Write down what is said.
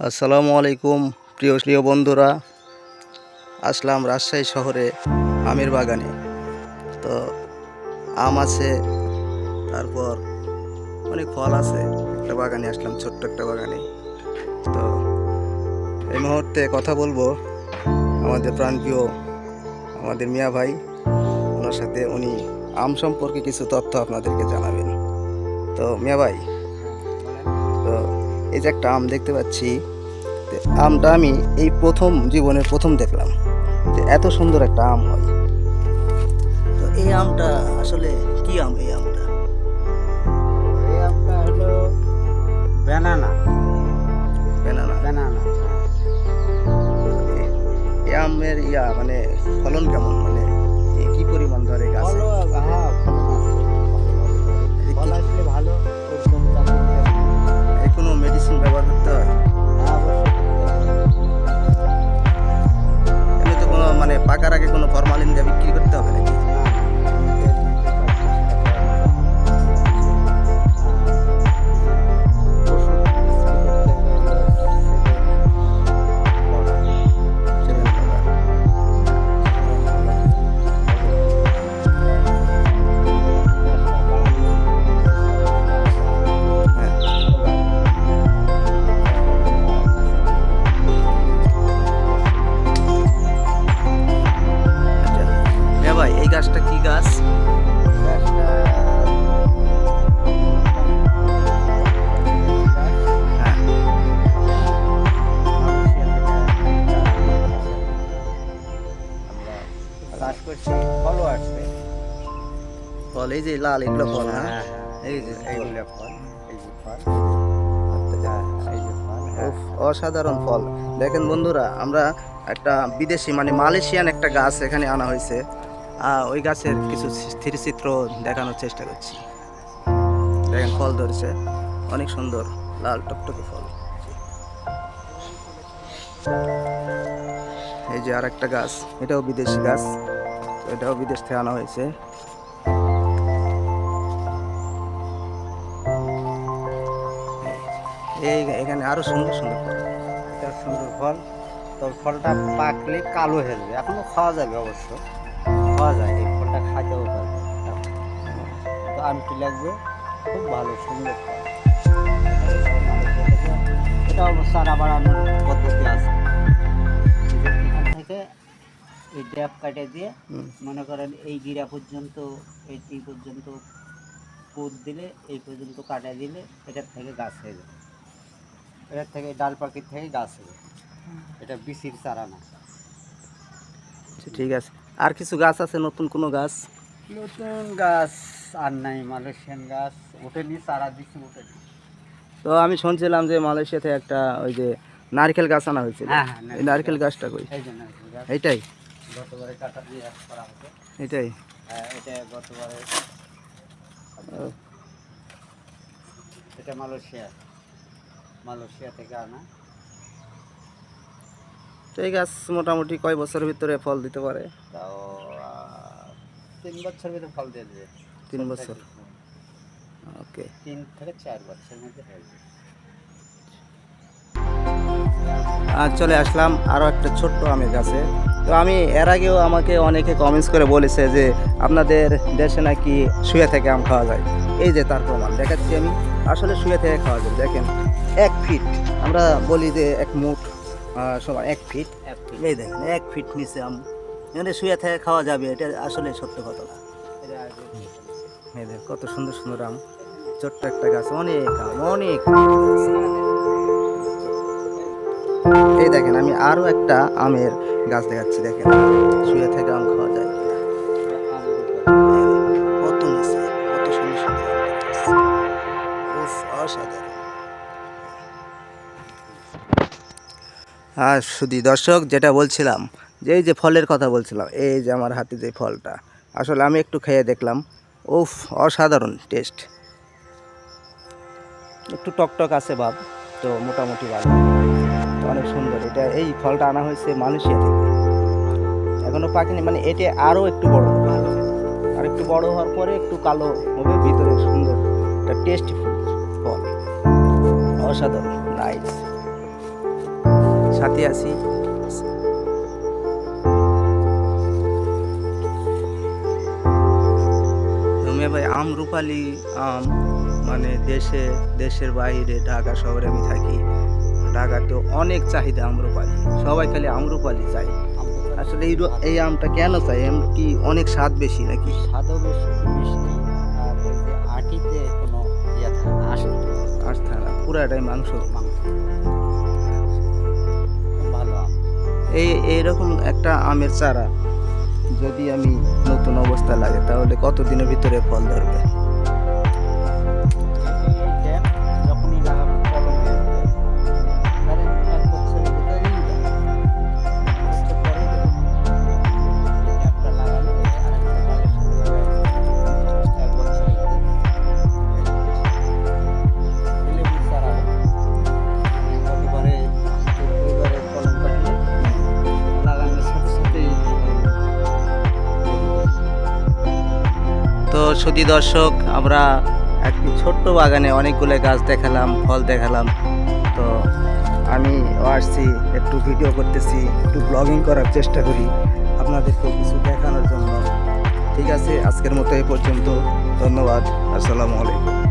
আসসালামু আলাইকুম, প্রিয় প্রিয় বন্ধুরা। আসলাম রাজশাহী শহরে আমের বাগানে। তো আম আছে, তারপর অনেক ফল আছে। একটা বাগানে আসলাম, ছোট্ট একটা বাগানে। তো এই মুহূর্তে কথা বলব আমাদের প্রাণপ্রিয়, আমাদের মিয়া ভাই। ওনার সাথে উনি আম সম্পর্কে কিছু তথ্য আপনাদেরকে জানাবেন। তো মিয়া ভাই এই যে একটা আম দেখতে পাচ্ছি আমটা আমি এই প্রথম জীবনের প্রথম দেখলাম যে এত সুন্দর একটা আম হয়। তো এই আমটা আসলে কি আম এই আমটা? এই আমটা হলো ব্যানানা। Banana banana. এই আমের ইয়া মানে ফলন কেমন? মানে কি পরিমাণ ধরে গাছ? হ্যাঁ গাছটা কি গাছ? চাষ করছি ফলও আসবে ফল এই যে লাল এগুলো ফল হ্যাঁ হ্যাঁ, এই যে এইগুলো ফল। এই যে ফল। হ্যাঁ, ফল হ্যাঁ। অসাধারণ ফল। দেখেন বন্ধুরা আমরা একটা বিদেশি মানে মালয়েশিয়ান একটা গাছ এখানে আনা হয়েছে। ওই গাছের কিছু স্থিরচিত্র দেখানোর চেষ্টা করছি। দেখেন ফল ধরেছে, অনেক সুন্দর, লাল টকটকে ফল। এই যে আর একটা গাছ, এটাও বিদেশি গাছ এটাও বিদেশ থেকে আনা হয়েছে। এই এখানে আরও সুন্দর সুন্দর ফল। এটা সুন্দর ফল। তো ফলটা পাকলে কালো হয়ে যাবে, এখনও খাওয়া যাবে অবশ্য। খাওয়া যায় এই ফলটা খাইতেও পারবে তো আমটি লাগবে? খুব ভালো সুন্দর এটা অবশ্য আর আবার পদ্ধতি আছে। এই এখান থেকে এই ড্যাপ কাটে দিয়ে মনে করেন এই গিরা পর্যন্ত এইটি পর্যন্ত পুত দিলে এই পর্যন্ত কাটা দিলে এটার থেকে গাছ হয়ে যাবে। এটার থেকে ডাল পাখির থেকে গাছ হবে এটা বিসির চারা না। আচ্ছা, ঠিক আছে। আর কিছু গাছ আছে নতুন কোনো গাছ? নতুন গাছ আর নাই মালয়েশিয়ান গাছ। ওঠেনি চারা দিচ্ছি ওঠেনি। তো আমি শুনছিলাম যে মালয়েশিয়াতে একটা ওই যে নারকেল গাছ আনা হয়েছিল। হ্যাঁ, হ্যাঁ, নারকেল গাছটা কই? এইটাই? এটাই হ্যাঁ এটা মালয়েশিয়া। মালয়েশিয়া থেকে আনা। তো এই গাছ মোটামুটি কয় বছরের ভিতরে ফল দিতে পারে? তাও তিন বছর ভিতরে ফল দিয়ে দেবে। তিন বছর। ওকে। তিন থেকে চার বছরের মধ্যে হয়ে যাবে। আর চলে আসলাম আরও একটা ছোট্ট আমের গাছে। তো আমি এর আগেও আমাকে অনেকে কমেন্টস করে বলেছে যে আপনাদের দেশে নাকি শুয়ে থেকে আম খাওয়া যায়? এই যে তার প্রমাণ দেখাচ্ছি আমি। আসলে শুয়ে থেকে খাওয়া যায় দেখেন এক ফিট আমরা বলি যে এক মুঠ। সমান এক ফিট এক ফিট। এই দেখেন এক ফিট নিচে আম এখানে শুয়ে থেকে খাওয়া যাবে এটা আসলে সত্য কথা এটা আগে এই দেখ কত সুন্দর সুন্দর আম। ছোট্ট একটা গাছ অনেক আম অনেক এই দেখেন আমি আরও একটা আমের গাছ দেখাচ্ছি দেখেন। শুয়ে থেকে আম খাওয়া যায়। আর শুধু দর্শক যেটা বলছিলাম, যে এই যে ফলের কথা বলছিলাম, এই যে আমার হাতে যে ফলটা, আসলে আমি একটু খেয়ে দেখলাম। উফ, অসাধারণ টেস্ট। একটু টকটক আছে ভাব, তো মোটামুটি ভালো। অনেক সুন্দর। এটা এই ফলটা আনা হয়েছে মালয়েশিয়া থেকে। এখনও পাকেনি মানে এটা আরও একটু বড়। আর একটু বড় হওয়ার পরে একটু কালো হবে, ভিতরে সুন্দর। একটা টেস্টি ফল। অসাধারণ নাইস সাথে আছি। ভাই আম রূপালি আম মানে দেশে দেশের বাইরে ঢাকা শহরে আমি থাকি। ঢাকাতেও অনেক চাহিদা আম্রপালি সবাই খালি আম্রপালি চাই আসলে এই এই আমটা কেন চাই আম কি অনেক স্বাদ বেশি নাকি? স্বাদও বেশি মিষ্টি আর আটিতে কোনো ইয়ে থাকে না, পুরাটাই মাংস। মাংস। এই, এইরকম একটা আমের চারা যদি আমি নতুন অবস্থা লাগে তাহলে কতদিনের ভিতরে ফল ধরবে? তো দর্শক, আমরা একটি ছোট্ট বাগানে অনেকগুলো গাছ দেখালাম, ফল দেখালাম। তো আমি আসছি, একটু ভিডিও করতেছি, একটু ব্লগিং করার চেষ্টা করি, আপনাদেরকে কিছু দেখানোর জন্য। ঠিক আছে, আজকের মতো এই পর্যন্ত। ধন্যবাদ, আসসালামু আলাইকুম।